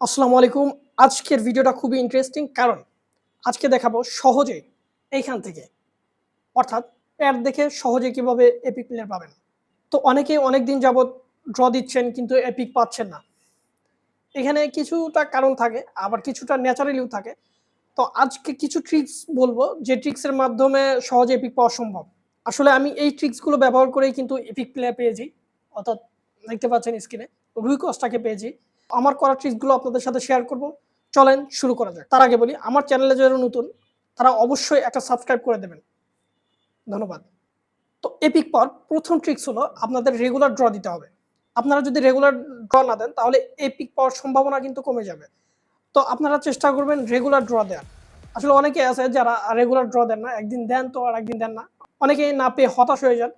আসসালামু আলাইকুম। আজকের ভিডিওটা খুবই ইন্টারেস্টিং কারণ আজকে দেখাবো সহজে এইখান থেকে। অর্থাৎ অ্যাড দেখে সহজে কীভাবে এপিক প্লেয়ার পাবেন। তো অনেকে অনেক দিন যাবৎ ড্র দিচ্ছেন, কিন্তু এপিক পাচ্ছেন না। এখানে কিছুটা কারণ থাকে, আবার কিছুটা ন্যাচারালিও থাকে। তো আজকে কিছু ট্রিক্স বলব, যে ট্রিক্সের মাধ্যমে সহজে এপিক পাওয়া সম্ভব। আসলে আমি এই ট্রিক্সগুলো ব্যবহার করেই কিন্তু এপিক প্লেয়ার পেয়েছি। অর্থাৎ দেখতে পাচ্ছেন স্ক্রিনে রুইকসটাকে পেয়েছি। আমার করা ট্রিক্সগুলো আপনাদের সাথে শেয়ার করব। চলেন শুরু করা যাক। তার আগে বলি, আমার চ্যানেলে যারা নতুন, তারা অবশ্যই একটা সাবস্ক্রাইব করে দেবেন। ধন্যবাদ। তো এপিক পাওয়ার প্রথম ট্রিক্স হলো আপনাদের রেগুলার ড্র দিতে হবে। আপনারা যদি রেগুলার ড্র না দেন, তাহলে এপিক পাওয়ার সম্ভাবনা কিন্তু কমে যাবে। তো আপনারা চেষ্টা করবেন রেগুলার ড্র দেওয়ার। আসলে অনেকে আছে যারা রেগুলার ড্র দেন না, একদিন দেন তো আর একদিন দেন না। অনেকেই না পেয়ে হতাশ হয়ে যান।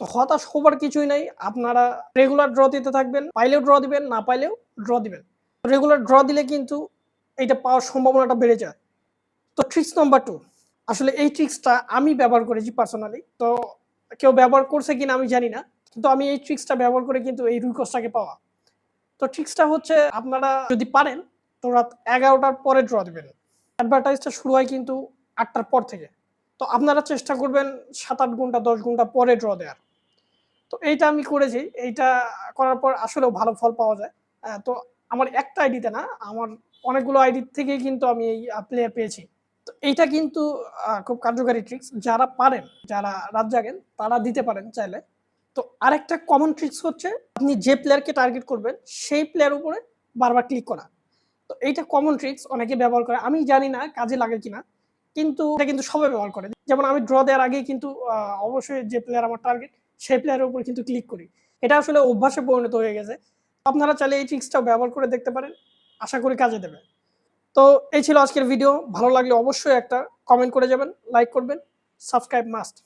তো হতাশ হবার কিছুই নাই। আপনারা রেগুলার ড্র দিতে থাকবেন, পাইলেও ড্র দিবেন, না পাইলেও ড্র দিবেন। রেগুলার ড্র দিলে কিন্তু এইটা পাওয়ার সম্ভাবনাটা বেড়ে যায়। তো ট্রিক্স নাম্বার টু আসলে এই ট্রিক্সটা আমি ব্যবহার করেছি পার্সোনালি তো কেউ ব্যবহার করছে কিনা আমি জানি না, কিন্তু আমি এই ট্রিক্সটা ব্যবহার করে কিন্তু এই রুইকসটাকে পাওয়া। তো ট্রিক্সটা হচ্ছে আপনারা যদি পারেন, তো রাত এগারোটার পরে ড্র দিবেন। অ্যাডভার্টাইজটা শুরু হয় কিন্তু আটটার পর থেকে। তো আপনারা চেষ্টা করবেন সাত আট ঘণ্টা, দশ ঘণ্টা পরে ড্র দেওয়ার। তো এইটা আমি করেছি। এইটা করার পর আসলেও ভালো ফল পাওয়া যায়। তো আমার একটা আইডিতে না, আমার অনেকগুলো আইডি থেকে কিন্তু আমি এই প্লেয়ার পেয়েছি। তো এইটা কিন্তু খুব কার্যকারী ট্রিক্স যারা পারেন, যারা রাত জাগেন, তারা দিতে পারেন চাইলে। তো আরেকটা কমন ট্রিক্স হচ্ছে, আপনি যে প্লেয়ারকে টার্গেট করবেন, সেই প্লেয়ার উপরে বারবার ক্লিক করা। তো এইটা কমন ট্রিক্স অনেকে ব্যবহার করে। আমি জানি না কাজে লাগে কিনা, কিন্তু এটা কিন্তু সবাই ব্যবহার করে। যেমন আমি ড্র দেওয়ার আগেই কিন্তু অবশ্যই যে প্লেয়ার আমার টার্গেট সেই প্লেয়ারের উপর কিন্তু ক্লিক করি। এটা আসলে অভ্যাসে পরিণত হয়ে গেছে। আপনারা চাইলে এই ট্রিক্সটাও ব্যবহার করে দেখতে পারেন। আশা করি কাজে দেবে। তো এই ছিল আজকের ভিডিও ভালো লাগলে অবশ্যই একটা কমেন্ট করে যাবেন লাইক করবেন। Subscribe must